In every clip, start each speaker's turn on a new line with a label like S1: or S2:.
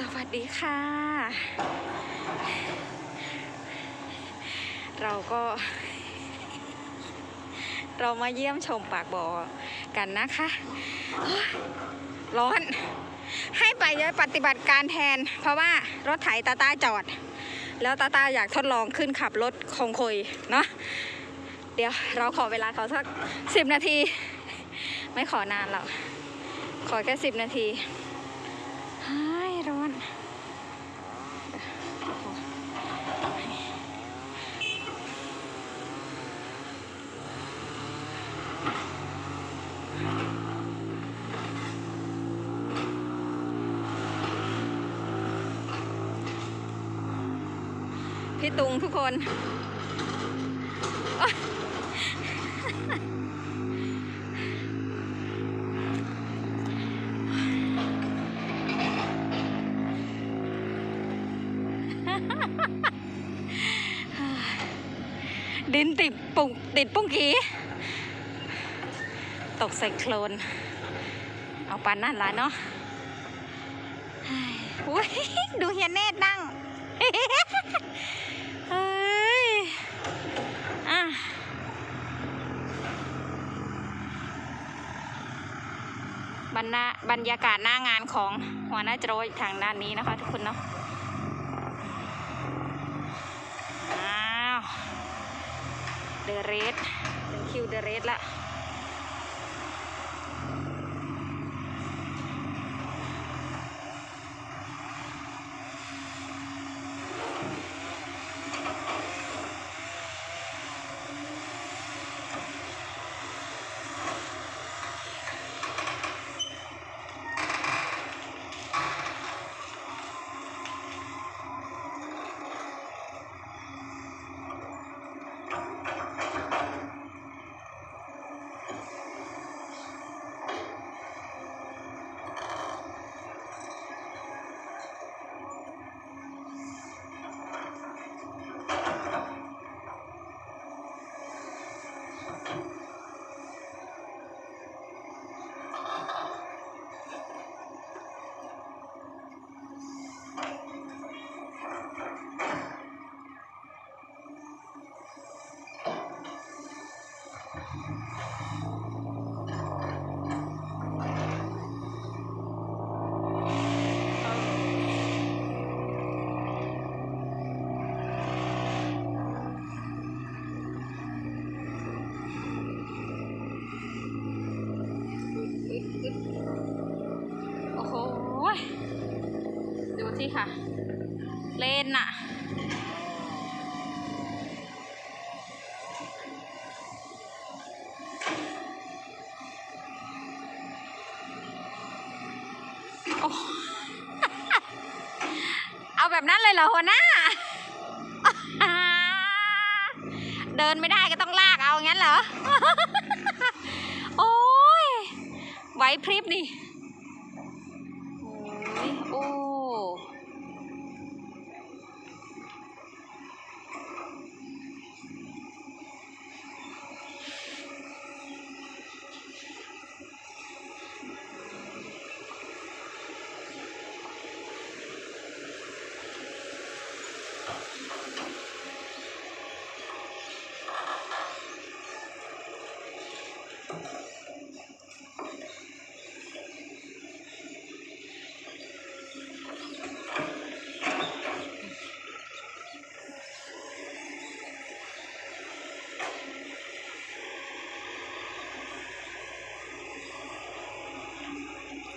S1: สวัสดีค่ะ เราก็ เรามาเยี่ยมชมปากบ่อกันนะคะ ร้อน ให้ไปย้ายปฏิบัติการแทน เพราะว่ารถไถตาตาจอด แล้วตาตาอยากทดลองขึ้นขับรถคงคอยเนาะเดี๋ยวเราขอเวลาเขาสักสิบนาที ไม่ขอนานหรอก ขอแค่สิบนาที ฮ้ยร้อนพี่ตุงทุกคน ติดปุ่งติดปุ้งกีตกใส่โคลน เอาปานนั่นละเนาะเฮ้ยอุ๊ยดูเฮียเนตนั่งเฮ้ยอะบรรยากาศหน้างานของหัวหน้าโจยทางด้านนี้นะคะทุกคนเนาะ อ้าว เดอะเรสถึงคิวเดอะเรสละ โอ้โห ดูที่ ค่ะ เลนน่ะ เอาแบบนั้นเลยเหรอหัวหน้า เดินไม่ได้ก็ต้องลากเอางั้นเหรอ โอ้ยไหวพริบนี่ โอ้ยโอ้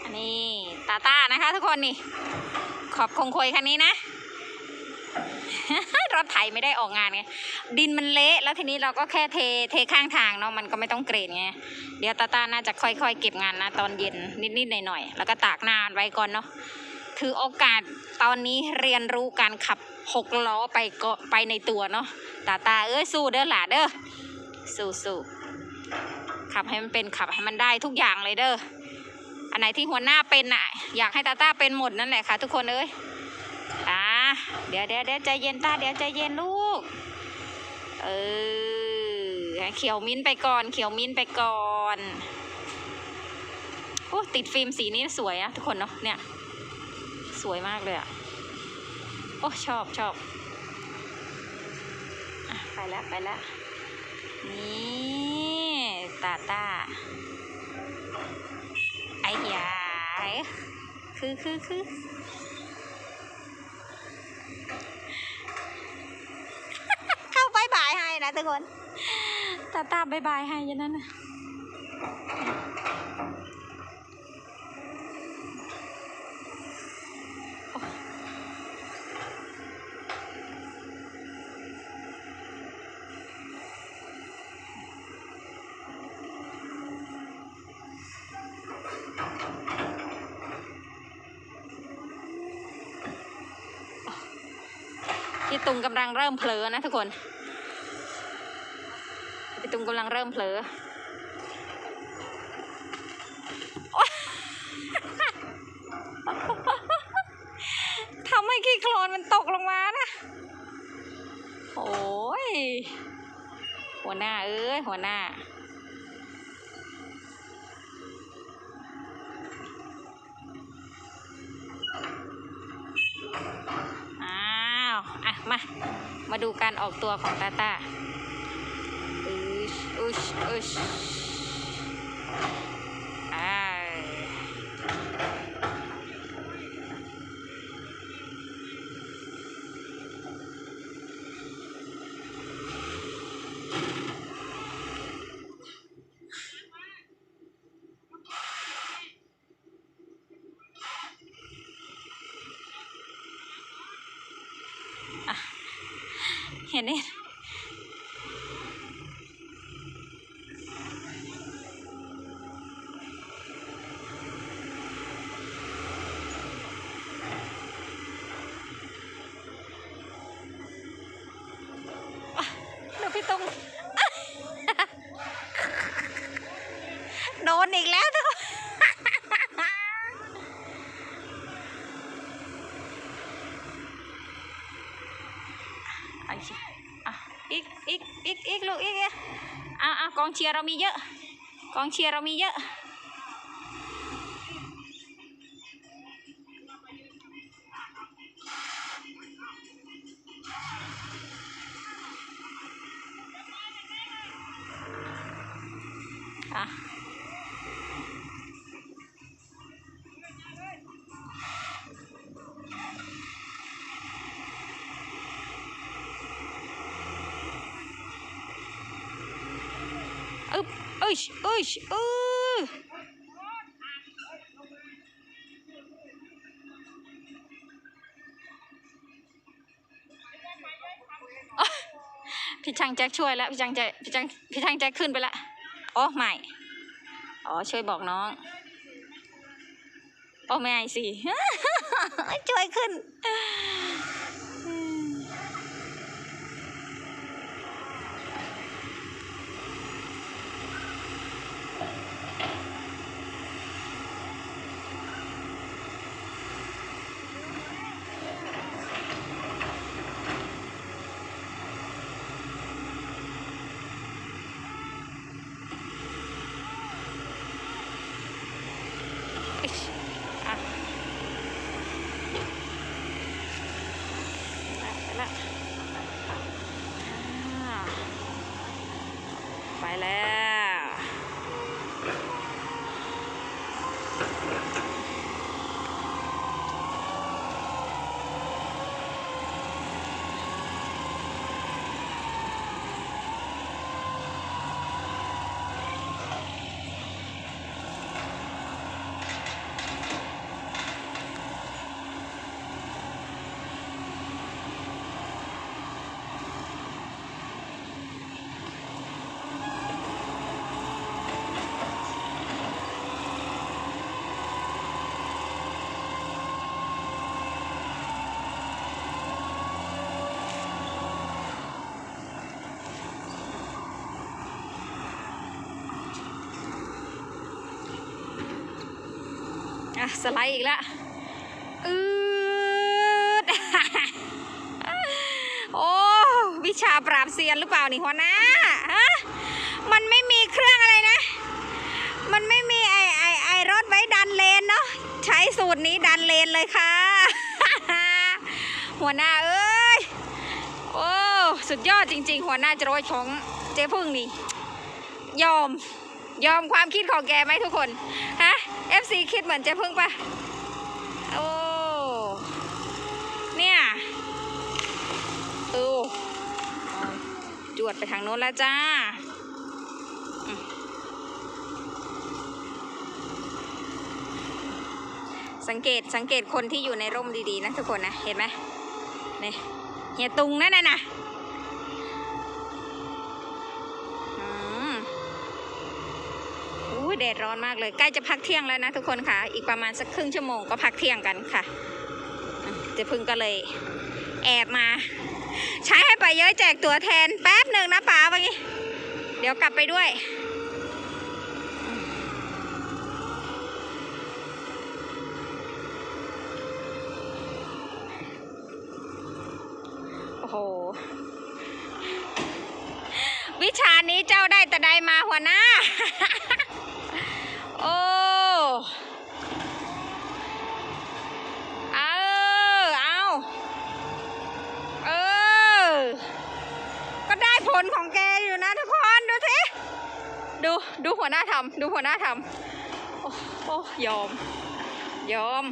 S1: อันนี้ ตาต้านะคะ ทุกคนนี่ ขอบคงคอยคันนี้นะ รถไถไม่ได้ออกงานไง ดินมันเละแล้วทีนี้เราก็แค่เทเทข้างทางเนาะมันก็ไม่ต้องเกรดไง เดี๋ยวตาตาน่าจะค่อยๆ เก็บงานนะตอนเย็นนิดๆหน่อยๆแล้วก็ตากนานไว้ก่อนเนาะถือโอกาสตอนนี้เรียนรู้การขับหกล้อไปก็ไปในตัวเนาะตาตาเอ้ยสู้เด้อหล่ะเด้อสู้สู้ขับให้มันเป็นขับให้มันได้ทุกอย่างเลยเด้อ อันไหนที่หัวหน้าเป็นอะ อยากให้ตาต้าเป็นหมดนั่นแหละค่ะ ทุกคนเอ้ยอ่าเดี๋ยวเดี๋ยวเดี๋ยวใจเย็นตาเดี๋ยวใจเย็นลูก เออเขียวมิ้นไปก่อน เขียวมิ้นไปก่อนโอ้ติดฟิล์มสีนี้สวยอะทุกคนเนาะเนี่ย สวยมากเลยอะโอ้ชอบชอบไปแล้วไปแล้วนี่ตาตา อ้ยายคือคือคือเข้าบายบายให้นะทุกคนตาตาบายบายให้ยันนั้นนะ พี่ตุงกำลังเริ่มเผลอนะทุกคน พี่ตุงกำลังเริ่มเผลอทำให้ขี้โคลนมันตกลงมานะ โอ้ย หัวหน้าเอ้ย หัวหน้า อ้าว อะ มา มาดูการออกตัวของตาตาอุชอุชอุชอ้าว เอ้เหี้ยอะอีกอีกอีกอีกลูกอีกอะอะกองเชียร์เรามีเยอะ กองเชียร์เรามีเยอะ อึ๊บอึชอึชอืออ๊ะพี่ช่างแจ็คช่วยแล้วพี่ช่างแจ็คพี่ช่างพี่ช่างแจ็คขึ้นไปล้วอ๋อไม่อ๋อช่วยบอกน้องโอ้ไม่สิช่วยขึ้นอืม อิ๊ชอะไปละอ่าไปแล้ว อะ สไลด์อีกแล้วอืดโอ้วิชาปราบเซียนหรือเปล่านี่หัวหน้าฮะมันไม่มีเครื่องอะไรนะ มันไม่มีไอไอไอรถไว้ดันเลนเนาะใช้สูตรนี้ดันเลนเลยค่ะ หัวหน้าเอ้ยโอ้สุดยอดจริง ๆ หัวหน้าจรวดของเจ๊พึ่งนี่ ยอมยอมความคิดของแกไหมทุกคน ฮะ FC คิดเหมือนเจ๊พึ่งปะโอ้ เนี่ยดูเอาจวดไปทางโน้นแล้วจ้า สังเกตสังเกตคนที่อยู่ในร่มดีๆนะทุกคนนะ เห็นไหมนี่เฮียตุงนั่นน่ะนะอืมอุ้ย แดดร้อนมากเลยใกล้จะพักเที่ยงแล้วนะทุกคนค่ะ อีกประมาณสักครึ่งชั่วโมงก็พักเที่ยงกันค่ะเจ๊พึ่งก็เลยแอบมา ใช้ให้ไปเยอะแจกตัวแทนแป๊บหนึ่งนะป๋าว่างี้ เดี๋ยวกลับไปด้วย โอ้โห วิชานี้เจ้าได้แต่ใดมาหัวหน้า โอ้ เออ เอา เออ ก็ได้ผลของแกอยู่นะทุกคน ดูสิ ดูดูหัวหน้าทำดูหัวหน้าทำโอ้โอ้ยอม ยอม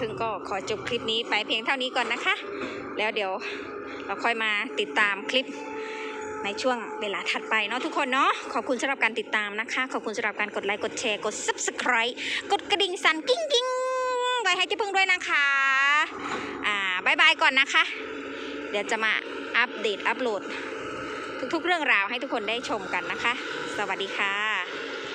S1: พึ่งก็ขอจบคลิปนี้ไปเพียงเท่านี้ก่อนนะคะ แล้วเดี๋ยวเราค่อยมาติดตามคลิปในช่วงเวลาถัดไปเนาะทุกคนเนาะขอบคุณสำหรับการติดตามนะคะ ขอบคุณสำหรับการกดไลค์กดแชร์กด subscribe กดกระดิ่งสั่นกิ้งกิ้งไว้ให้เจ๊พึ่งด้วยนะคะอ่าบายบายก่อนนะคะ เดี๋ยวจะมาอัปเดตอัปโหลด ทุกๆเรื่องราวให้ทุกคนได้ชมกันนะคะ สวัสดีค่ะ